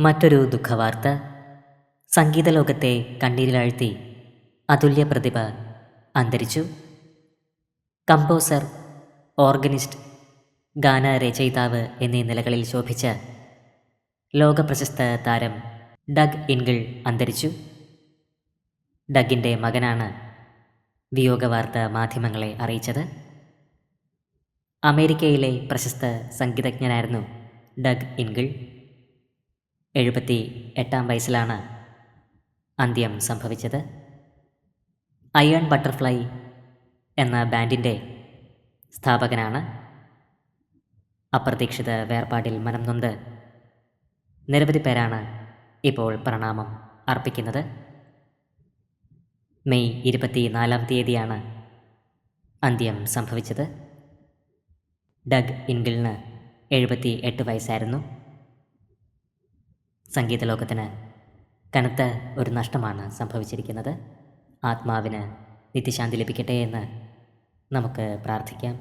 മറ്റൊരു ദുഃഖവാർത്ത. സംഗീത ലോകത്തെ കണ്ണീരിലാഴ്ത്തി അതുല്യ പ്രതിഭ അന്തരിച്ചു. കമ്പോസർ ഓർഗനിസ്റ്റ് ഗാനരചയിതാവ് എന്നീ നിലകളിൽ ശോഭിച്ച ലോകപ്രശസ്ത താരം ഡഗ് ഇൻഗിൾ അന്തരിച്ചു. ഡഗിന്റെ മകനാണ് വിയോഗവാർത്ത മാധ്യമങ്ങളെ അറിയിച്ചത്. അമേരിക്കയിലെ പ്രശസ്ത സംഗീതജ്ഞനായിരുന്നു ഡഗ് ഇൻഗിൾ. എഴുപത്തി എട്ടാം വയസ്സിലാണ് അന്ത്യം സംഭവിച്ചത്. അയൺ ബട്ടർഫ്ലൈ എന്ന ബാൻഡിന്റെ സ്ഥാപകനാണ് അപ്രതീക്ഷിത വേർപാടിൽ മനം നൊന്ത്. നിരവധി പേരാണ് ഇപ്പോൾ പ്രണാമം അർപ്പിക്കുന്നത്. മെയ് ഇരുപത്തി നാലാം തീയതിയാണ് അന്ത്യം സംഭവിച്ചത്. ഡഗ് ഇൻഗിളിന് എഴുപത്തി എട്ട് വയസ്സായിരുന്നു. സംഗീത ലോകത്തിന് കനത്ത ഒരു നഷ്ടമാണ് സംഭവിച്ചിരിക്കുന്നത്. ആത്മാവിന് നിത്യശാന്തി ലഭിക്കട്ടെ എന്ന് നമുക്ക് പ്രാർത്ഥിക്കാം.